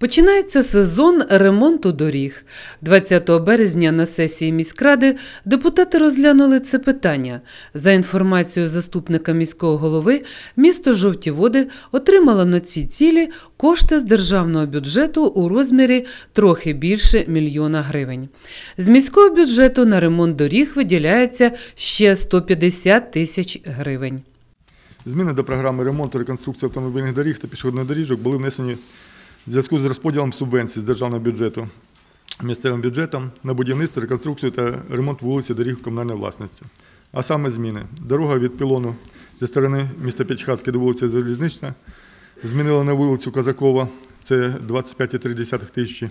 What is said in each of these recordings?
Починається сезон ремонту доріг. 20 березня на сесії міськради депутати розглянули це питання. За інформацією заступника міського голови, місто Жовті Води отримало на ці цілі кошти з державного бюджету у розмірі трохи більше мільйона гривень. З міського бюджету на ремонт доріг виділяється ще 150 тисяч гривень. Зміни до програми ремонту реконструкції автомобільних доріг та пішохідних доріжок були внесені в зв'язку з розподілом субвенцій з державного бюджету місцевим бюджетом на будівництво, реконструкцію та ремонт вулиці доріг комунальної власності. А саме зміни. Дорога від пілону зі сторони міста П'ятихатки до вулиці Залізнична змінила на вулицю Казакова, це 25,3 тисячі.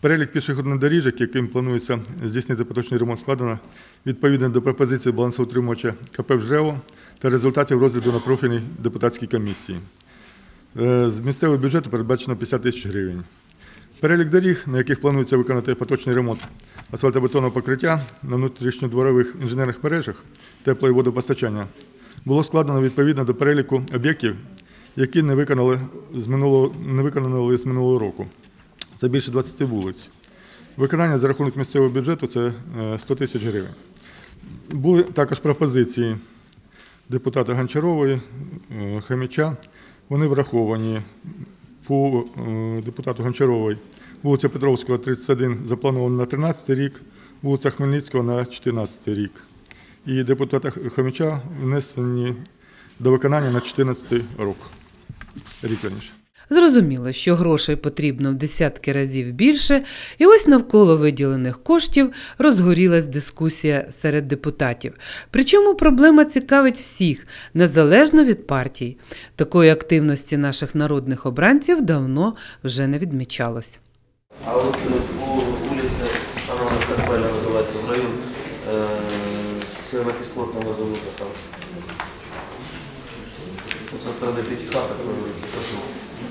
Перелік пішохідних доріжок, яким планується здійснити поточний ремонт, складено відповідно до пропозиції балансоутримувача КП «Вжево» та результатів розгляду на профільній депутатській комісії. Е, З місцевого бюджету передбачено 50 тисяч гривень. Перелік доріг, на яких планується виконати поточний ремонт асфальтобетонного покриття на внутрішньодворових інженерних мережах тепло- і водопостачання, було складено відповідно до переліку об'єктів, які не виконали з минулого, не виконали з минулого року. Це більше 20 вулиць. Виконання за рахунок місцевого бюджету це е, 100 тисяч гривень. Були також пропозиції депутата Гончарової, е, Хаміча. Вони враховані по е, депутату Гончарової. Вулиця Петровського, 31, запланована на 13 рік, вулиця Хмельницького на 14 рік. І депутата Хаміча внесені до виконання на 14 рік. Рік раніше. Зрозуміло, що грошей потрібно в десятки разів більше, і ось навколо виділених коштів розгорілась дискусія серед депутатів. Причому проблема цікавить всіх, незалежно від партій. Такої активності наших народних обранців давно вже не відмічалось. А вот э, по улице самого Карпеля называется, в район э, силовокислотного завода там. Ну, со стороны Пятихаток, э, прошу,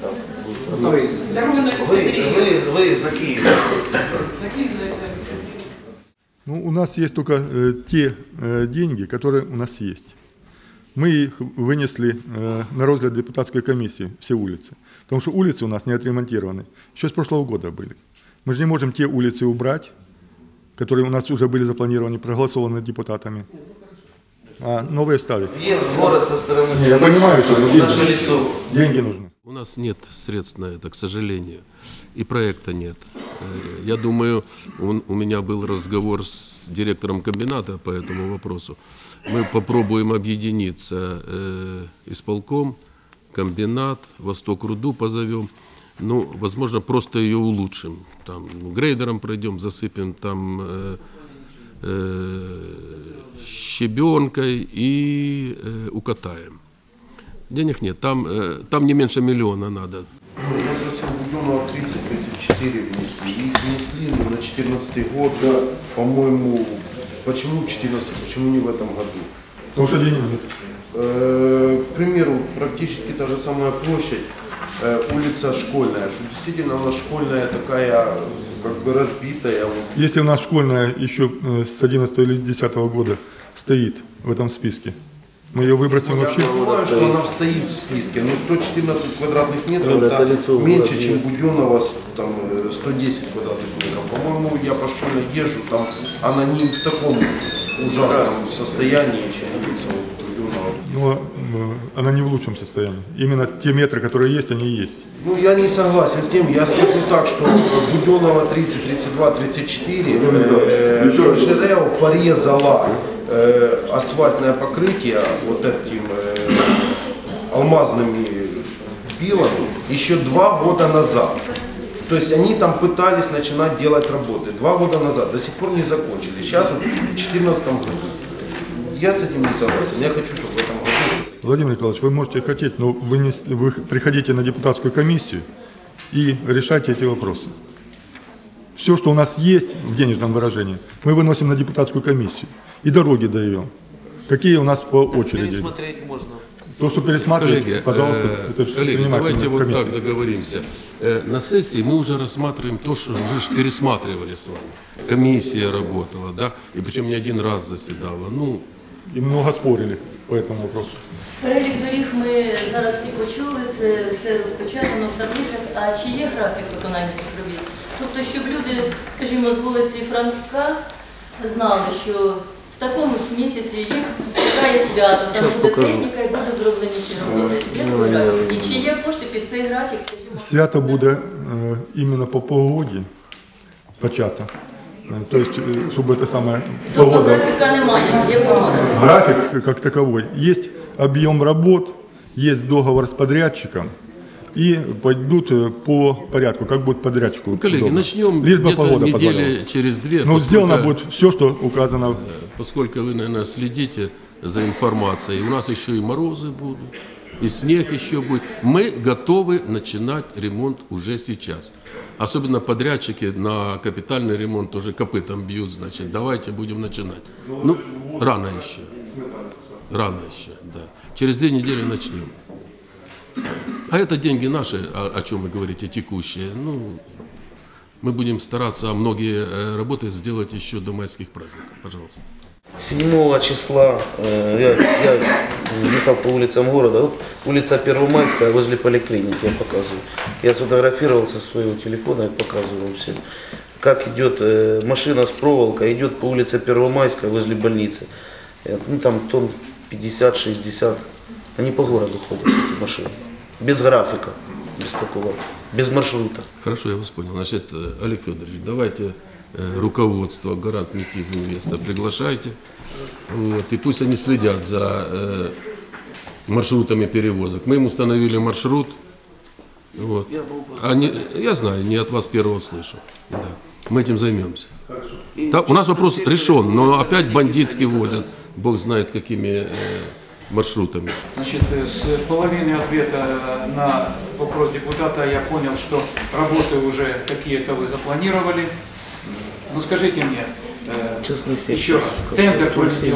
Там будет работать. Дорога на Выезд, выезд, выезд на Киев. Ну, у нас есть только э, те э, деньги, которые у нас есть. Мы их вынесли э, на розгляд депутатской комиссии, все улицы. Потому что улицы у нас не отремонтированы. Еще с прошлого года были. Мы же не можем те улицы убрать, которые у нас уже были запланированы, проголосованы депутатами. А новые ставить. Въезд в город со стороны Не, я понимаю, что деньги, деньги нужны. У нас нет средств на это, к сожалению, и проекта нет. Э, Я думаю, он- у меня был разговор с директором комбината по этому вопросу. Мы попробуем объединиться, э, исполком, комбинат, Восток Руду позовем. Ну, возможно, просто ее улучшим. Там грейдером пройдем, засыпем там э, э, щебенкой и э, укатаем. Денег нет, там, э, там не меньше миллиона надо. Я просил Буденного 30-34 внесли. Их внесли на 14 год, да, по-моему, почему 14, почему не в этом году? Потому что денег нет. Э, к примеру, практически та же самая площадь, э, улица Школьная, что действительно она школьная такая, как бы разбитая. Если у нас школьная еще э, с 11 или 10 года стоит в этом списке, мы ее выбросим Я вообще. понимаю, что она стоит в списке, но 114 квадратных метров Ну, это, это лицо меньше, чем с- там, э, 110 квадратных метров. По-моему, я по школе езжу, там она не в таком ужасном состоянии, чем улица Буденного. Но э, она не в лучшем состоянии. Именно те метры, которые есть, они и есть. Ну, я не согласен с тем. Я скажу так, что Буденного 30, 32, 34 э, Шерео порезала э, асфальтное покрытие вот этим э, алмазными пилами еще два года назад. То есть они там пытались начинать делать работы. Два года назад. До сих пор не закончили. Сейчас вот в 2014 году. Я с этим не согласен. Я хочу, чтобы в этом году Владимир Николаевич, вы можете хотеть, но вы, не, вы приходите на депутатскую комиссию и решайте эти вопросы. Все, что у нас есть в денежном выражении, мы выносим на депутатскую комиссию. И дороги даем. Какие у нас по очереди. Пересмотреть можно. То, что пересматривать, Коллеги, пожалуйста, э, это же коллеги, давайте вот комиссия. так договоримся. Э, На сессии мы уже рассматриваем то, что уже пересматривали с вами. Комиссия работала, да, и причем не один раз заседала. Ну, И много спорили. По этому вопросу. Перелік доріг ми зараз всі почули, це все розпечатано в таблицях. А чи є графік виконання цих робіт? Тобто, щоб люди, скажімо, з вулиці Франка знали, що в такому місяці їх чекає свято, там Щас буде покажу. техніка і будуть зроблені ці роботи. І чи є кошти під цей графік, скажімо? Свято буде е, іменно по погоді почато. Е, Тобто, е, щоб це саме Тобто погода. графіка немає, є погода. График как таковой. Есть объем работ, есть договор с подрядчиком, и пойдут э, по порядку, как будет подрядчику. Ну, Коллеги, удобно. начнем Лишь бы где-то погода недели позволяла. через две. Но поскольку- сделано будет все, что указано. Поскольку вы, наверное, следите за информацией, у нас еще и морозы будут, и снег еще будет. Мы готовы начинать ремонт уже сейчас. Особенно подрядчики на капитальный ремонт тоже копытом бьют, значит, давайте будем начинать. Ну, рано еще. Рано еще, да. Через две недели начнем. А это деньги наши, о, о чем вы говорите, текущие. Ну, мы будем стараться многие э, работы сделать еще до майских праздников. Пожалуйста. 7 числа э, я, я ехал по улицам города. Вот улица Первомайская возле поликлиники я показываю. Я сфотографировал со своего телефона и показываю вам всем. Как идет э, машина с проволокой, идет по улице Первомайская возле больницы. Ну там тонн 50-60. Они по городу ходят, эти машины. Без графика, без какого, без маршрута. Хорошо, я вас понял. Значит, э, Олег Федорович, давайте руководство Гарант Метиз Инвеста приглашайте. Вот, и пусть они следят за э, маршрутами перевозок. Мы им установили маршрут. Вот. Они, я знаю, не от вас первого слышу. Да. Мы этим займемся. Да, у нас вопрос решен, но опять бандитски возят, бог знает какими э, маршрутами. Значит, э, с половины ответа на вопрос депутата я понял, что работы уже какие-то вы запланировали. Ну скажите мне, э, еще раз, тендер проведен,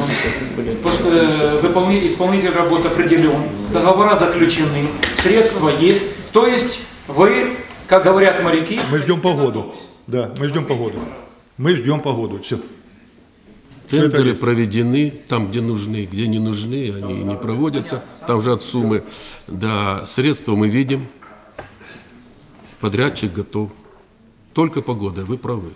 э, выполни- исполнитель работ определен, договора заключены, средства есть. То есть вы, как говорят моряки, Мы ждем погоду. Да, мы ждем погоду. Мы ждем погоду. Все. Тендеры проведены там, где нужны, где не нужны, они не проводятся. Там же от суммы до средства мы видим. Подрядчик готов. Только погода, вы правы.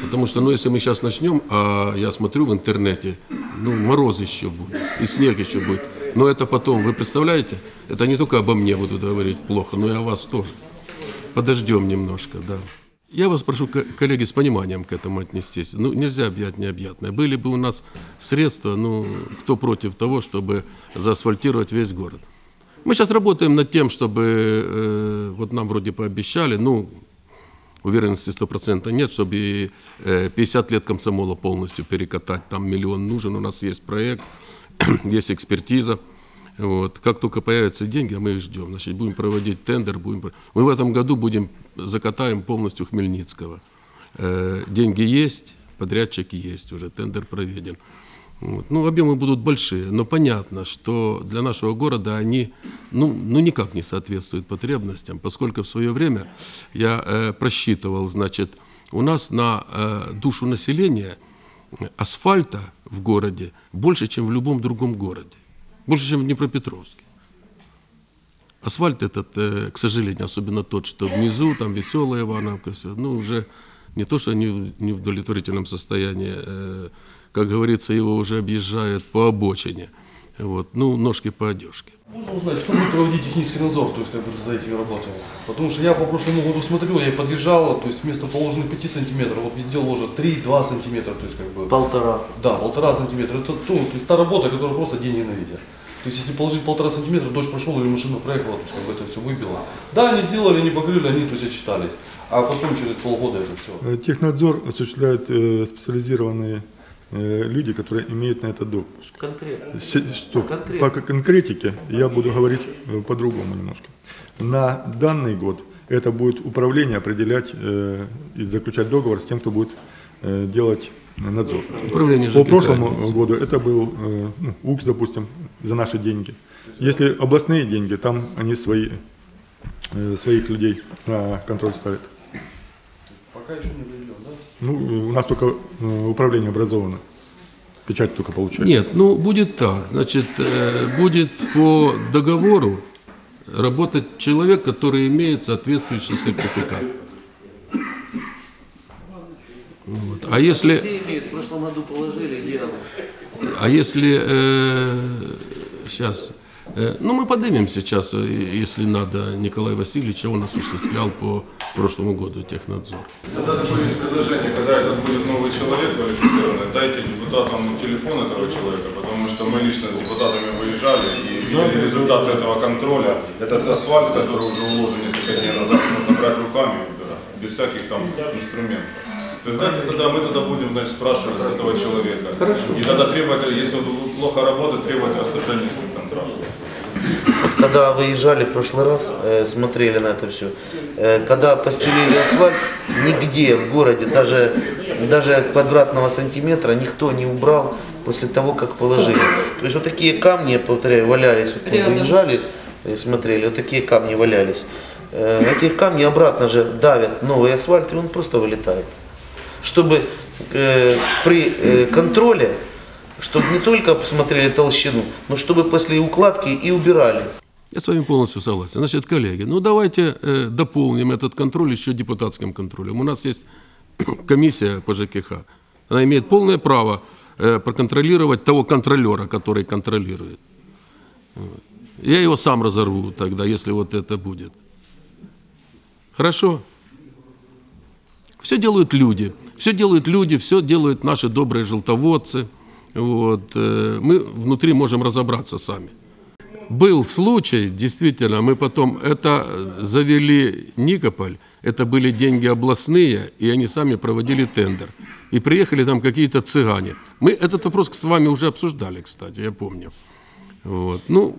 Потому что, ну, если мы сейчас начнем, а я смотрю в интернете, ну, мороз еще будет, и снег еще будет. Но это потом, вы представляете, это не только обо мне будут говорить плохо, но и о вас тоже. Подождем немножко, да. Я вас прошу, ко- коллеги, с пониманием к этому отнестись. Ну, нельзя объять необъятное. Были бы у нас средства, ну, кто против того, чтобы заасфальтировать весь город. Мы сейчас работаем над тем, чтобы, э, вот нам вроде пообещали, ну, уверенности 100% нет, чтобы и, э, 50 лет комсомола полностью перекатать. Там миллион нужен, у нас есть проект, есть экспертиза. Вот. Как только появятся деньги, а мы их ждем, значит, будем проводить тендер. Будем... Мы в этом году будем, закатаем полностью Хмельницкого. Э, деньги есть, подрядчик есть уже, тендер проведен. Вот. Ну, объемы будут большие, но понятно, что для нашего города они ну, ну, никак не соответствуют потребностям, поскольку в свое время я э, просчитывал, значит, у нас на э, душу населения асфальта в городе больше, чем в любом другом городе, больше, чем в Днепропетровске. Асфальт этот, э, к сожалению, особенно тот, что внизу, там веселая Ивановка, все, ну, уже не то, что не в неудовлетворительном состоянии, э, как говорится, его уже объезжают по обочине. Вот, ну, ножки по одежке. Можно узнать, кто будет проводить технический надзор, то есть как бы за этими работами? Потому что я по прошлому году смотрел, я подъезжал, то есть вместо положенных 5 сантиметров, вот везде ложат 3-2 сантиметра, то есть как бы... Полтора. Да, полтора сантиметра. Это ну, то есть та работа, которая просто деньги на виде. То есть если положить полтора сантиметра, дождь прошел или машина проехала, то есть как бы это все выбило. Да, они сделали, они покрыли, они то есть отчитались. А потом через полгода это все. Технадзор осуществляет э, специализированные люди, которые имеют на это допуск. Конкретно. Стоп. Конкретно. По конкретике я буду говорить э, по-другому немножко. На данный год это будет управление определять э, и заключать договор с тем, кто будет э, делать э, надзор. Управление По ЖКХ прошлому имеется. году это был э, ну, УКС, допустим, за наши деньги. Если областные деньги, там они свои, э, своих людей на контроль ставят. Пока еще не доведен, да? Ну, у нас только э, управление образовано. Печать только получает. Нет, ну будет так. Значит, э, будет по договору работать человек, который имеет соответствующий сертификат. Ну вот. А если, Все имеют, в прошлом году положили, делали. а если сейчас, ну мы поднимем сейчас, э, если надо, Николай Васильевич, он осуществлял по прошлому году технадзор. Тогда такое есть предложение, когда это будет новый человек квалифицированный, дайте депутатам телефон этого человека, потому что мы лично с депутатами выезжали и видели результаты этого контроля. Этот асфальт, который уже уложен несколько дней назад, нужно брать руками без всяких там инструментов. То есть дайте тогда, мы тогда будем значит, спрашивать с этого человека. И тогда требовать, если он плохо работает, требовать расторжения с ним контракта. Когда выезжали в прошлый раз, э, смотрели на это все, когда постелили асфальт, нигде в городе, даже, даже квадратного сантиметра никто не убрал после того, как положили. То есть вот такие камни, я повторяю, валялись, вот мы выезжали и смотрели, вот такие камни валялись. Э, Эти камни обратно же давят новый асфальт, и он просто вылетает. Чтобы э, при э, контроле, чтобы не только посмотрели толщину, но чтобы после укладки и убирали. Я с вами полностью согласен. Значит, коллеги, ну давайте э, дополним этот контроль еще депутатским контролем. У нас есть комиссия по ЖКХ. Она имеет полное право э, проконтролировать того контролера, который контролирует. Я его сам разорву тогда, если вот это будет. Хорошо? Все делают люди. Все делают люди, все делают наши добрые желтоводцы. Вот. э, Мы внутри можем разобраться сами. Был случай, действительно, мы потом это завели Никополь, это были деньги областные, и они сами проводили тендер. И приехали там какие-то цыгане. Мы этот вопрос с вами уже обсуждали, кстати, я помню. Вот. Ну,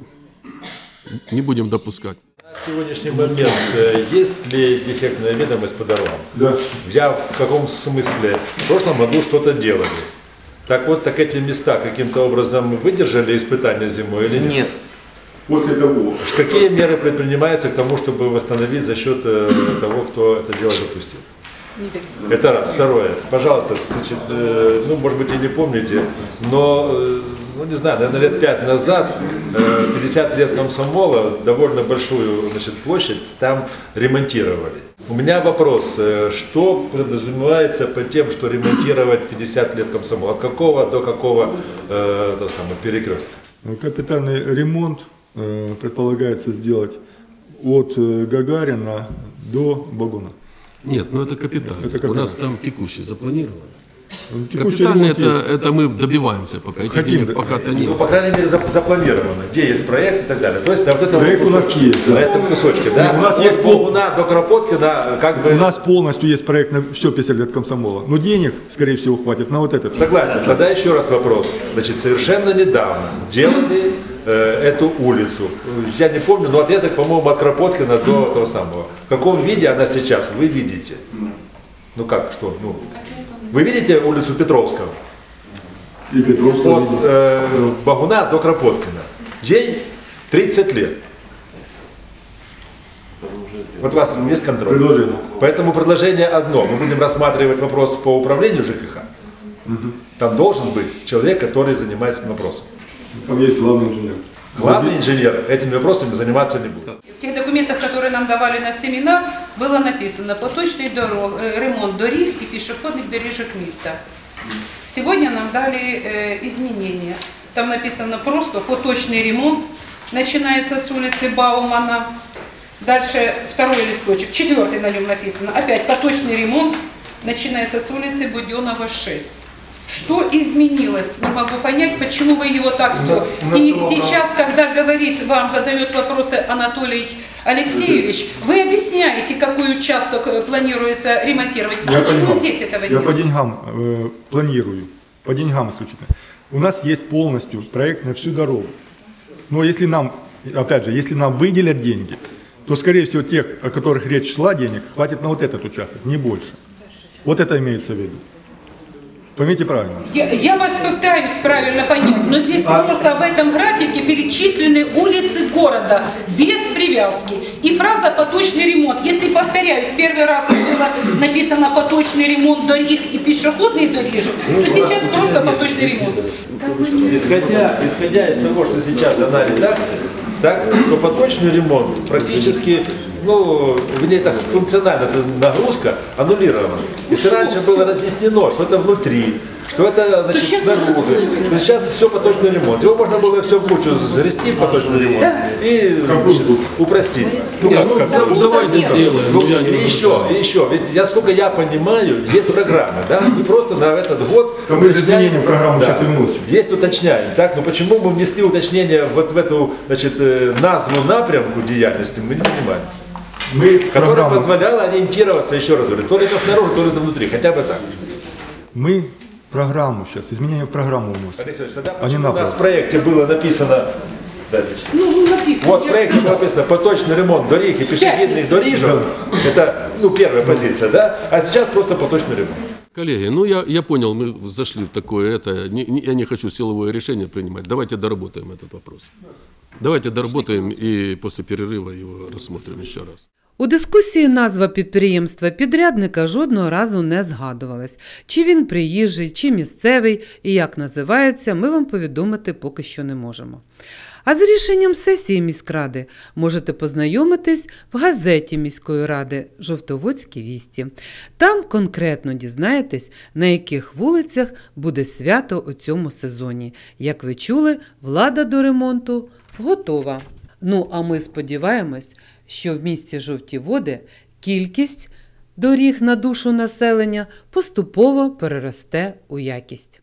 не будем допускать. На сегодняшний момент э, есть ли дефектная ведомость по дорогам? Да. Я в каком смысле? В прошлом году что-то делали. Так вот, так эти места каким-то образом выдержали испытания зимой или нет? Нет. После того, Какие меры предпринимаются к тому, чтобы восстановить за счет э, того, кто это дело допустил? Это раз. Второе. Пожалуйста, значит, э, ну, может быть, и не помните, но, э, ну, не знаю, наверное, лет пять назад, э, 50 лет комсомола, довольно большую, значит, площадь там ремонтировали. У меня вопрос, э, что подразумевается под тем, что ремонтировать 50 лет комсомола? От какого до какого э, того самого, перекрестка? капитальный ремонт э, предполагается сделать от э, Гагарина до Багуна. Нет, ну это капитально. Это У нас там текущий запланирован. Текущий Капитально это, это мы добиваемся пока. Этих денег да. пока-то Ну, нет. по крайней мере, зап- запланировано, где есть проект и так далее. То есть на вот этом Проект у нас есть, да. на этом кусочке, да? У нас есть пол- Богуна до Кропоткина, как бы... У нас полностью есть проект на все 50 лет комсомола. Но денег, скорее всего, хватит на вот это. Согласен. Тогда еще раз вопрос. Значит, совершенно недавно делали э, эту улицу. Я не помню, но отрезок, по-моему, от Кропоткина до того самого. В каком виде она сейчас, вы видите? Ну как, что? Ну, вы видите улицу Петровского? И Петровского От э, Багуна до Кропоткина. Ей 30 лет. Вот у вас есть контроль? Предложение. Поэтому предложение одно. Мы будем рассматривать вопрос по управлению ЖКХ. Там должен быть человек, который занимается этим вопросом. Там есть главный инженер. Главный инженер этими вопросами заниматься не будет. В тех документах, которые нам давали на семінар, було написано поточний дорог, е, ремонт доріг і пішохідних доріжок міста. Сегодня нам дали э, изменения. Там написано просто поточный ремонт. Начинается с улицы Баумана. Дальше второй листочек, четвертый на нем написано. Опять поточный ремонт. Начинается с улицы Буденова 6. Что изменилось? Не могу понять, почему вы его так все. И сейчас, когда говорит, вам задает вопросы Анатолий Алексеевич, вы объясняете, какой участок э, планируется ремонтировать. А Я почему здесь этого Я нет? по деньгам э, планирую. По деньгам исключительно. У нас есть полностью проект на всю дорогу. Но если нам, опять же, если нам выделят деньги, то, скорее всего, тех, о которых речь шла денег, хватит на вот этот участок, не больше. Вот это имеется в виду. Поймите правильно. Я, я вас пытаюсь правильно понять, но здесь просто в этом графике перечислены улицы города без привязки. И фраза «поточный ремонт». Если, повторяюсь, первый раз было написано «поточный ремонт дорог и пешеходных дорожек», то сейчас просто «поточный ремонт». Исходя, исходя из того, что сейчас дана редакция, так, то поточный ремонт практически, ну, в ней так функционально эта нагрузка аннулирована. Если раньше было разъяснено, что это внутри, что это значит, сейчас снаружи, то сейчас все поточный ремонт. Его можно было все в кучу загрести поточный ремонт и значит, упростить. Ну, как- ну, как- да- давайте сделаем. ну, ну, я не и еще, и еще, ведь я сколько я понимаю, есть программа, да, мы просто на этот год Да мы уточняем- программу сейчас и вносим. Есть уточняем, так, но почему мы внесли уточнение вот в эту, значит, э, назву напрямку деятельности, мы не понимаем. Мы Которая программу, позволяла ориентироваться, еще раз говорю, то ли это снаружи, то ли это внутри, хотя бы так. мы программу сейчас, изменения в программу вносим. Алексей Ильич, тогда А у нас в проекте было написано, да, Ну, написано. вот проекте было написано поточный ремонт дорог и пешеходных дорожек, это, ну, первая позиция, да, а сейчас просто поточный ремонт. Коллеги, ну я, я понял, мы зашли в такое это. Не- не- я не хочу силовое решение принимать. Давайте доработаем этот вопрос. Давайте доработаем и после перерыва его рассмотрим еще раз. У дискусії назва підприємства підрядника жодного разу не згадувалась. Чи він приїжджий, чи місцевий і як називається, ми вам повідомити поки що не можемо. А з рішенням сесії міськради можете познайомитись в газеті міської ради Жовтоводські вісті. Там конкретно дізнаєтесь, на яких вулицях буде свято у цьому сезоні. Як ви чули, влада до ремонту готова. Ну а ми сподіваємось, що в місті Жовті Води кількість доріг на душу населення поступово переросте у якість.